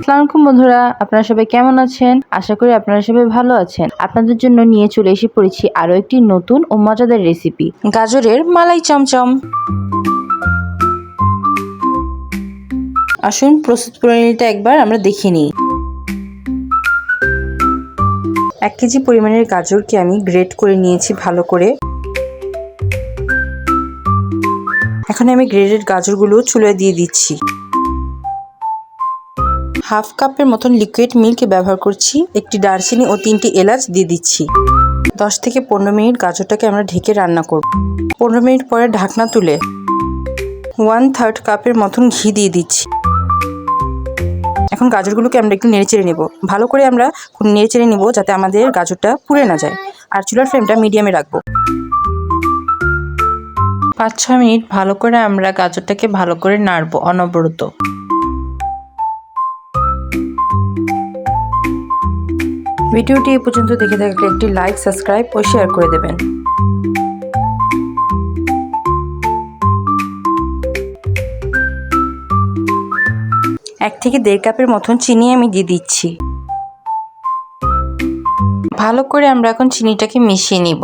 আসসালামুকুম বন্ধুরা, আপনারা সবাই কেমন আছেন? আশা করি আপনারা সবাই ভালো আছেন। আপনাদের জন্য নিয়ে চলে এসে পড়েছি আরও একটি নতুন ও মজাদার রেসিপি গাজরের মালাই চমচম। আসুন প্রস্তুত প্রণালীটা একবার আমরা দেখে নিই। এক কেজি পরিমাণের গাজরকে আমি গ্রেট করে নিয়েছি ভালো করে। এখন আমি গ্রেটেড গাজরগুলো চুলায় দিয়ে দিচ্ছি। হাফ কাপের মতন লিকুইড মিল্ক ব্যবহার করছি। একটি দারচিনি ও তিনটি এলাচ দিয়ে দিচ্ছি। দশ থেকে পনেরো মিনিট গাজরটাকে আমরা ঢেকে রান্না করব। পনেরো মিনিট পরে ঢাকনা তুলে ওয়ান থার্ড কাপের মতন ঘি দিয়ে দিচ্ছি। এখন গাজরগুলোকে আমরা একটু নেড়েচেড়ে নেব। ভালো করে আমরা নেড়েচেড়ে নেব যাতে আমাদের গাজরটা পুড়ে না যায়। আর চুলার ফ্লেমটা মিডিয়ামে রাখব। পাঁচ ছ মিনিট ভালো করে আমরা গাজরটাকে ভালো করে নাড়বো অনবরত। ভিডিওটি এ পর্যন্ত দেখে থাকলে একটি লাইক সাবস্ক্রাইব ও শেয়ার করে দেবেন। এক থেকে দেড় কাপের মতন চিনি আমি দিয়ে দিচ্ছি। ভালো করে আমরা এখন চিনিটাকে মিশিয়ে নিব।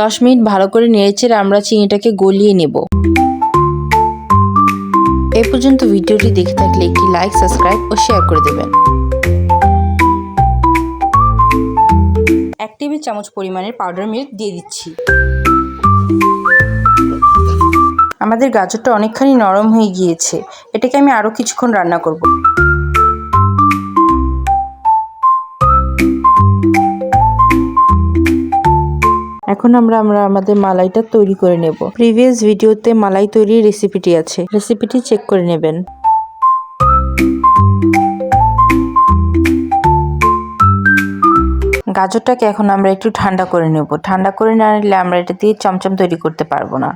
দশ মিনিট ভালো করে নেড়েচেড়ে আমরা চিনিটাকে গলিয়ে নেব। এ পর্যন্ত ভিডিওটি দেখে থাকলে একটি লাইক সাবস্ক্রাইব ও শেয়ার করে দেবেন। এক টেবিল চামচ পরিমাণের পাউডার মিল্ক দিয়ে দিচ্ছি। আমাদের গাজরটা অনেকখানি নরম হয়ে গিয়েছে। এটাকে আমি আরও কিছুক্ষণ রান্না করব। এখন আমরা আমরা আমাদের মালাইটা তৈরি করে নেব। প্রিভিয়াস ভিডিওতে মালাই তৈরির রেসিপিটি আছে। রেসিপিটি চেক করে নেবেন। গাজরটাকে এখন আমরা একটু ঠান্ডা করে নেব। ঠান্ডা করে না নিলে আমরা এটা দিয়ে চমচম তৈরি করতে পারব না।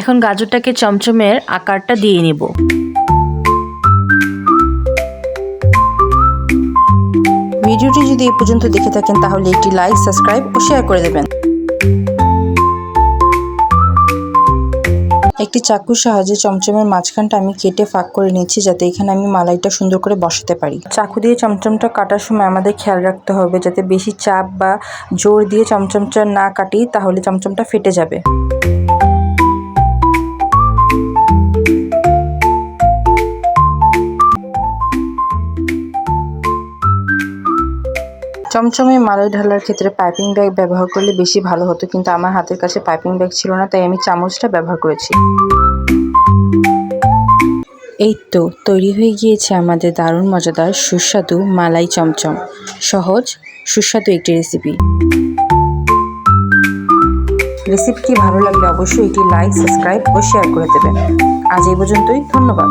এখন গাজরটাকে চমচমের আকারটা দিয়ে নেব। ভিডিওটি যদি এ পর্যন্ত দেখে থাকেন, তাহলে একটি লাইক সাবস্ক্রাইব ও শেয়ার করে দেবেন। একটি চাকুর সাহায্যে চমচমের মাঝখানটা আমি কেটে ফাঁক করে নিচ্ছি যাতে এখানে আমি মালাইটা সুন্দর করে বসাতে পারি। চাকু দিয়ে চমচমটা কাটার সময় আমাদের খেয়াল রাখতে হবে, যাতে বেশি চাপ বা জোর দিয়ে চমচমটা না কাটি তাহলে চমচমটা ফেটে যাবে। চমচমে মালাই ঢালার ক্ষেত্রে পাইপিং ব্যাগ ব্যবহার করলে বেশি ভালো হতো কিন্তু আমার হাতের কাছে পাইপিং ব্যাগ ছিল না তাই আমি চামচটা ব্যবহার করেছি। এই তো তৈরি হয়ে গিয়েছে আমাদের দারুণ মজাদার সুস্বাদু মালাই চমচম। সহজ সুস্বাদু একটি রেসিপি রেসিপিটি ভালো লাগলে অবশ্যই একটি লাইক সাবস্ক্রাইব ও শেয়ার করে দেবেন। আজ এই পর্যন্তই ধন্যবাদ।